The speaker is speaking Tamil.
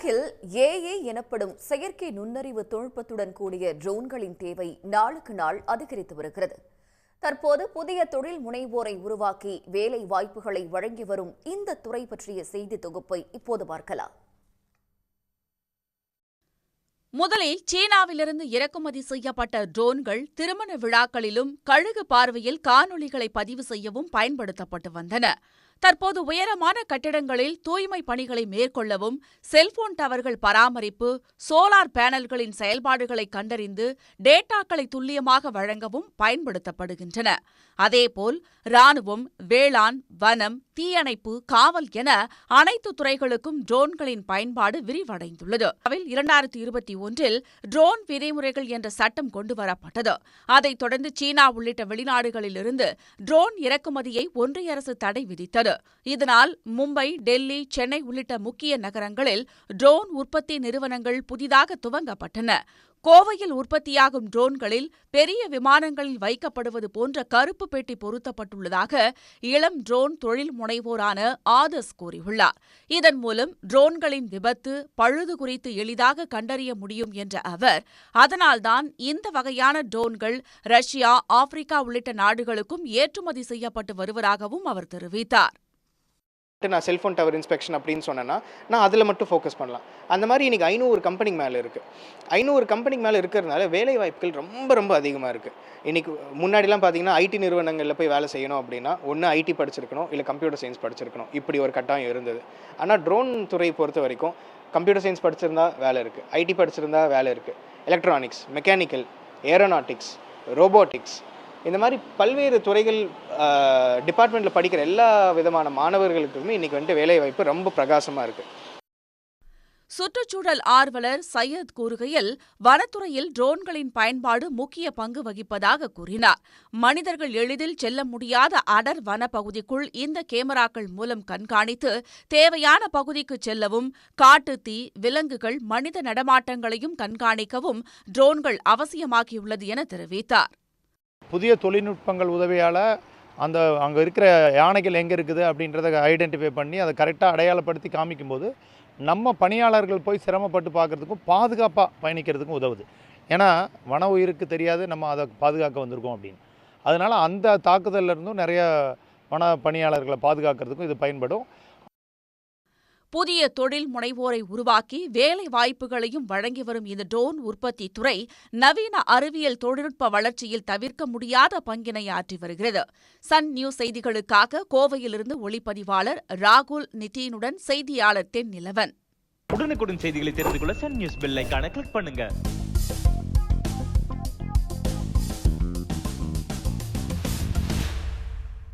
உலகில் ஏஏ எனப்படும் செயற்கை நுண்ணறிவு தொழில்நுட்பத்துடன் கூடிய ட்ரோன்களின் தேவை நாளுக்கு நாள் அதிகரித்து வருகிறது. தற்போது புதிய தொழில் முனைவோரை உருவாக்கி வேலை வாய்ப்புகளை வழங்கி வரும் இந்த துறை பற்றிய செய்தி தொகுப்பை இப்போது பார்க்கலாம். முதலில் சீனாவிலிருந்து இறக்குமதி செய்யப்பட்ட ட்ரோன்கள் திருமண விழாக்களிலும் கழுகு பார்வையில் காணொலிகளை பதிவு செய்யவும் பயன்படுத்தப்பட்டு வந்தன. தற்போது உயரமான கட்டிடங்களில் தூய்மை பணிகளை மேற்கொள்ளவும் செல்போன் டவர்கள் பராமரிப்பு சோலார் பேனல்களின் செயல்பாடுகளை கண்டறிந்து டேட்டாக்களை துல்லியமாக வழங்கவும் பயன்படுத்தப்படுகின்றன. அதேபோல் ராணுவம் வேளாண் வனம் தீயணைப்பு காவல் என அனைத்து துறைகளுக்கும் ட்ரோன்களின் பயன்பாடு விரிவடைந்துள்ளது. அதில் இரண்டாயிரத்தி இருபத்தி ஒன்றில் ட்ரோன் விதிமுறைகள் என்ற சட்டம் கொண்டுவரப்பட்டது. அதைத் தொடர்ந்து சீனா உள்ளிட்ட வெளிநாடுகளிலிருந்து ட்ரோன் இறக்குமதியை ஒன்றிய அரசு தடை விதித்தது. இதனால் மும்பை டெல்லி சென்னை உள்ளிட்ட முக்கிய நகரங்களில் ட்ரோன் உற்பத்தி நிறுவனங்கள் புதிதாக துவங்கப்பட்டன. கோவையில் உற்பத்தியாகும் ட்ரோன்களில் பெரிய விமானங்களில் வைக்கப்படுவது போன்ற கருப்பு பெட்டி பொருத்தப்பட்டுள்ளதாக இளம் ட்ரோன் தொழில் முனைவோரான ஆதர்ஸ் கூறியுள்ளார். இதன் மூலம் ட்ரோன்களின் விபத்து பழுது குறித்து எளிதாக கண்டறிய முடியும் என்ற அவர் அதனால்தான் இந்த வகையான ட்ரோன்கள் ரஷ்யா ஆப்பிரிக்கா உள்ளிட்ட நாடுகளுக்கும் ஏற்றுமதி செய்யப்பட்டு வருவதாகவும் அவர் தெரிவித்தார். நான் செல்ஃபோன் டவர் இன்ஸ்பெக்ஷன் அப்படின்னு சொன்னேன்னா நான் அதில் மட்டும் ஃபோக்கஸ் பண்ணலாம். அந்த மாதிரி இன்றைக்கி ஐநூறு கம்பெனிக்கு மேலே இருக்குது ஐநூறு கம்பெனிக்கு மேலே இருக்கிறதுனால வேலை வாய்ப்புகள் ரொம்ப ரொம்ப அதிகமாக இருக்குது இன்றைக்கி முன்னாடிலாம் பார்த்தீங்கன்னா ஐடி நிறுவனங்களில் போய் வேலை செய்யணும் அப்படின்னா ஒன்று ஐடி படிச்சிருக்கணும் இல்லை கம்ப்யூட்டர் சயின்ஸ் படிச்சிருக்கணும். இப்படி ஒரு கட்டாயம் இருந்தது. ஆனால் ட்ரோன் துறை பொறுத்த வரைக்கும் கம்ப்யூட்டர் சயின்ஸ் படிச்சிருந்தா வேலை இருக்குது ஐடி படிச்சிருந்தா வேலை இருக்குது எலக்ட்ரானிக்ஸ் மெக்கானிக்கல் ஏரோநாட்டிக்ஸ் ரோபோட்டிக்ஸ் இந்த மாதிரி பல்வேறு துறைகள் டிபார்ட்மெண்ட்டில் படிக்கிற எல்லா விதமான மாணவர்களுக்குமே இன்றைக்கி வந்துட்டு வேலைவாய்ப்பு ரொம்ப பிரகாசமாக இருக்குது சுற்றுச்சூழல் ஆர்வலர் சையத் கூறுகையில் வனத்துறையில் ட்ரோன்களின் பயன்பாடு முக்கிய பங்கு வகிப்பதாக கூறினார். மனிதர்கள் எளிதில் செல்ல முடியாத அடர் வனப்பகுதிக்குள் இந்த கேமராக்கள் மூலம் கண்காணித்து தேவையான பகுதிக்கு செல்லவும் காட்டு தீ விலங்குகள் மனித நடமாட்டங்களையும் கண்காணிக்கவும் ட்ரோன்கள் அவசியமாகியுள்ளது என தெரிவித்தார். புதிய தொழில்நுட்பங்கள் உதவியால் அந்த அங்கே இருக்கிற யானைகள் எங்கே இருக்குது அப்படின்றத ஐடென்டிஃபை பண்ணி அதை கரெக்டாக அடையாளப்படுத்தி காமிக்கும்போது நம்ம பணியாளர்கள் போய் சிரமப்பட்டு பார்க்குறதுக்கும் பாதுகாப்பாக பயணிக்கிறதுக்கும் உதவுது. ஏன்னா வன உயிருக்கு தெரியாது நம்ம அதை பாதுகாக்க வந்திருக்கோம் அப்படின்னு. அதனால் அந்த தாக்குதல்ல இருந்தும் நிறைய வன பணியாளர்களை பாதுகாக்கிறதுக்கும் இது பயன்படும். புதிய தொழில் முனைவோரை உருவாக்கி வேலை வாய்ப்புகளையும் வழங்கி வரும் இந்த ட்ரோன் உற்பத்தி துறை நவீன அறிவியல் தொழில்நுட்ப வளர்ச்சியில் தவிர்க்க முடியாத பங்கினை ஆற்றி வருகிறது. சன் நியூஸ் செய்திகளுக்காக கோவையிலிருந்து ஒளிப்பதிவாளர் ராகுல் நிதினுடன் செய்தியாளர் தென் நிலவன் உடனுக்குடன் செய்திகளை தெரிந்து கொள்ள சன் நியூஸ் பெல்லைக்கான கிளிக் பண்ணுங்க.